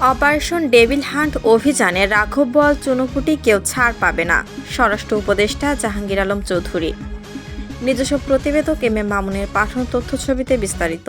Operation devil hunt অভিযানে রাঘব বল চুনুপুটি কেউ ছাড় পাবে না, স্বরাষ্ট্র উপদেষ্টা জাহাঙ্গীর আলম চৌধুরী। নিজস্ব প্রতিবেদক এম এ মামুনের পাঠন তথ্য ছবিতে বিস্তারিত।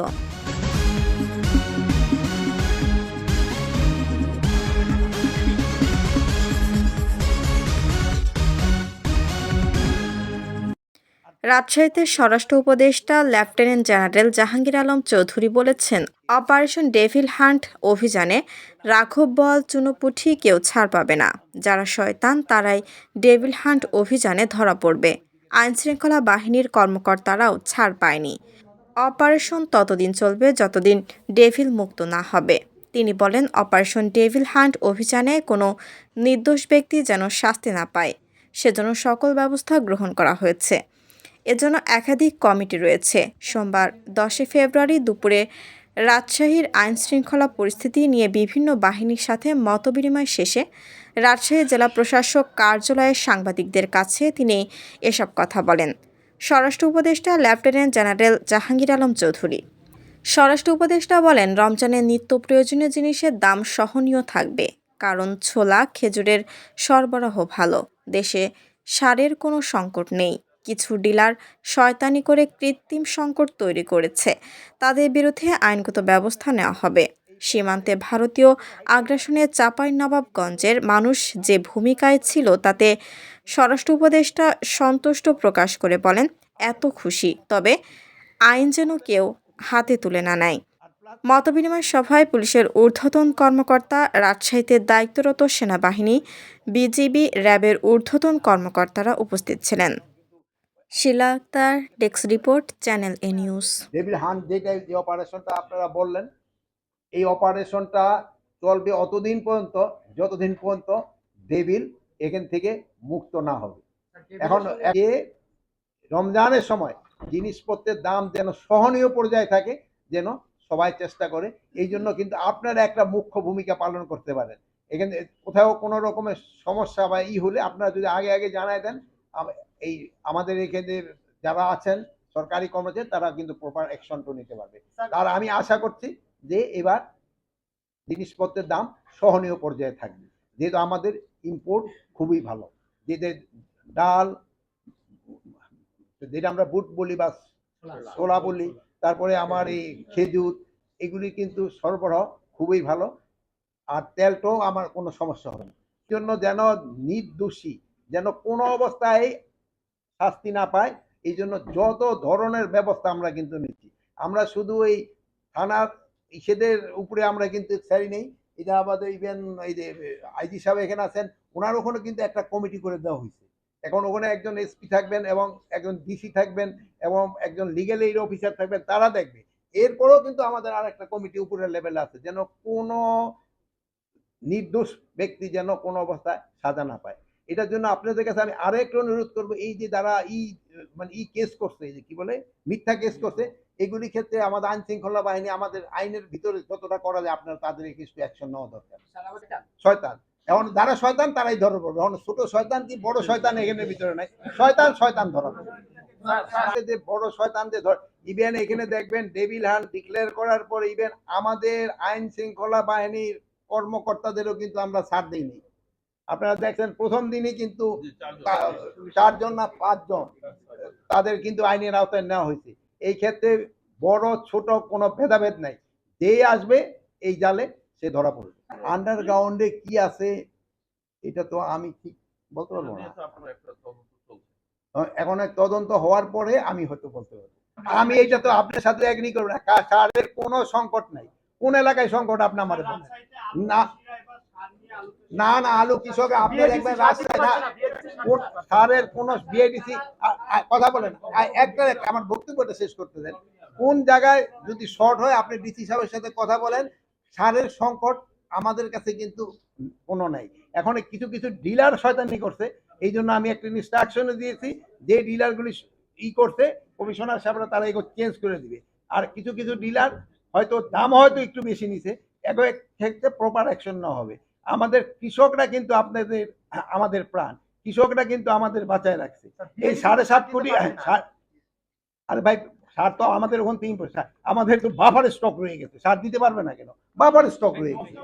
রাজশাহীতে স্বরাষ্ট্র উপদেষ্টা, লেফটেন্যান্ট জেনারেল জাহাঙ্গীর আলম চৌধুরী বলেছেন, অপারেশন ডেভিল হান্ট অভিযানে রাঘব বল, চুনোপুঠি কেউ ছাড় পাবে না। যারা শয়তান, তারাই ডেভিল হান্ট অভিযানে ধরা পড়বে। আইনশৃঙ্খলা বাহিনীর কর্মকর্তারাও ছাড় পায়নি। অপারেশন ততদিন চলবে যতদিন ডেভিল মুক্ত না হবে। তিনি বলেন, অপারেশন ডেভিল হান্ট অভিযানে কোনো নির্দোষ ব্যক্তি যেন শাস্তি না পায়। সেজন্য সকল ব্যবস্থা গ্রহণ করা হয়েছে। এজন্য একাধিক কমিটি রয়েছে। সোমবার দশই ফেব্রুয়ারি দুপুরে রাজশাহীর আইন শৃঙ্খলা পরিস্থিতি নিয়ে বিভিন্ন বাহিনীর সাথে মতবিনিময় শেষে রাজশাহী জেলা প্রশাসক কার্যালয়ের সাংবাদিকদের কাছে তিনি এসব কথা বলেন। স্বরাষ্ট্র উপদেষ্টা লেফটেন্যান্ট জেনারেল জাহাঙ্গীর আলম চৌধুরী। স্বরাষ্ট্র উপদেষ্টা বলেন রমজানের নিত্য প্রয়োজনীয় জিনিসের দাম সহনীয় থাকবে, কারণ ছোলা, খেজুরের সরবরাহ ভালো। দেশে সারের কোনো সংকট নেই। কিছু ডিলার শয়তানি করে কৃত্রিম সংকট তৈরি করেছে। তাদের বিরুদ্ধে আইনগত ব্যবস্থা নেওয়া হবে। সীমান্তে ভারতীয় আগ্রাসনে চাপাই নবাবগঞ্জের মানুষ যে ভূমিকায় ছিল, তাতে স্বরাষ্ট্র উপদেষ্টা সন্তুষ্ট প্রকাশ করে বলেন, এত খুশি, তবে আইন যেন কেউ হাতে তুলে না নেয়। মতবিনিময় সভায় পুলিশের ঊর্ধ্বতন কর্মকর্তা, রাজশাহীতে দায়িত্বরত সেনাবাহিনী, বিজিবি র্যাবের ঊর্ধ্বতন কর্মকর্তারা উপস্থিত ছিলেন। Shila Akter desk report, channel A news. Devil hunt যেটা যে অপারেশনটা আপনারা বললেন, এই অপারেশনটা চলবে অতদিন পর্যন্ত, যতদিন পর্যন্ত ডেভিল এখান থেকে মুক্ত না হবে। এখন যে রমজানের সময় জিনিসপত্রের দাম যেন সহনীয় পর্যায়ে থাকে, যেন সবাই চেষ্টা করে, এই জন্য কিন্তু আপনারা একটা মুখ্য ভূমিকা পালন করতে পারেন। এখানে কোথাও কোনো রকমের সমস্যা বা ই হলে আপনারা যদি আগে আগে জানায় দেন এই আমাদের এখানে যারা আছেন সরকারি কর্মচারী তারা কিন্তু প্রপার অ্যাকশনটা নিতে পারবে। আর আমি আশা করছি যে এবার জিনিসপত্রের দাম সহনীয় পর্যায়ে থাকবে। যেহেতু আমাদের ইম্পোর্ট খুবই ভালো। যেদের ডাল যেটা আমরা বুট বলি বা ছোলা। বলি তারপরে আমার এই খেজুর এগুলি কিন্তু সরবরাহ খুবই ভালো। আর তেলটাও আমার কোনো সমস্যা হবে না। জন্য যেন নির্দোষী যেন কোনো অবস্থায় শাস্তি না পায়। এই জন্য যত ধরনের ব্যবস্থা আমরা কিন্তু নিচ্ছি। আমরা শুধু এই থানার ইসেদের উপরে আমরা কিন্তু ছাড়ি নেই। এটা আমাদের ইভেন এই যে, আইজি সাহেব এখানে আছেন, ওনার ওখানে কিন্তু একটা কমিটি করে দেওয়া হয়েছে। এখন ওখানে একজন এসপি থাকবেন এবং একজন ডিসি থাকবেন এবং একজন লিগেল এইড অফিসার থাকবেন, তারা দেখবে। এরপরেও কিন্তু আমাদের আর একটা কমিটি উপরের লেভেলে আছে, যেন কোনো নির্দোষ ব্যক্তি যেন কোনো অবস্থায় সাজা না পায়। এটার জন্য আপনাদের কাছে আমি আরও একটু অনুরোধ করব এই যে যারা ই মানে ই কেস করছে এই যে কি বলে মিথ্যা কেস করছে এগুলি ক্ষেত্রে আমাদের আইন শৃঙ্খলা বাহিনী আমাদের আইনের ভিতরে যতটা করা যায় আপনার তাদের কিছু অ্যাকশন নেওয়া দরকার। শয়তান। এখন যারা শয়তান তারাই ধরা পড়বে এখন ছোট শয়তান কি বড় শয়তান এখানে ভিতরে নাই? শয়তান শয়তান ধরা। পড়বে যে বড় শয়তান যে ধর ইভেন এখানে দেখবেন ডেভিল হান ডিক্লেয়ার করার পর ইভেন আমাদের আইন শৃঙ্খলা বাহিনীর কর্মকর্তাদেরও কিন্তু আমরা ছাড় দিইনি। আপনারা দেখছেন প্রথম দিনই কিন্তু চারজন। না পাঁচজন তাদের কিন্তু আইনের আওতায় নেওয়া হয়েছে। এই ক্ষেত্রে বড় ছোট কোনো ভেদাভেদ নাই। যে আসবে এই জালে সে ধরা পড়বে। আন্ডারগ্রাউন্ডে কি আছে এটা তো আমি ঠিক বলতে পারব না। এখন এক তদন্ত হওয়ার পরে আমি হয়তো বলতে পারব। আমি এইটা তো আপনার সাথে এগ্রি করব না। সারের কোনো সংকট নাই। কোন এলাকায় সংকট আপনি আমার না। না না আলু কৃষক রাস্তায় না সারের কোন বিআইডিসি কথা বলেন একটা আমার বক্তব্যটা শেষ করতে দেন। কোন জায়গায় যদি শর্ট হয় আপনি ডিসি সাহেবের সাথে কথা বলেন সারের সংকট আমাদের কাছে কিন্তু কোনো নাই। এখন কিছু কিছু ডিলার শয়তানি করছে এই জন্য আমি একটা ইনস্ট্রাকশন দিয়েছি যে ডিলারগুলি ই করছে কমিশনার সাহেবরা তারা এগুলো চেঞ্জ করে দিবে। আর কিছু কিছু ডিলার হয়তো দাম হয়তো একটু বেশি নিছে এগুলো ক্ষেত্রে প্রপার অ্যাকশন নেওয়া হবে। আমাদের কৃষকরা কিন্তু আপনাদের আমাদের প্রাণ। কৃষকরা কিন্তু আমাদের বাঁচায় রাখছে। এই সাড়ে সাত কোটি আরে ভাই সার তো আমাদের ওখান থেকে আমাদের তো বাফার স্টক রয়ে গেছে। সার দিতে পারবে না কেন? বাফার স্টক রয়ে গেছে।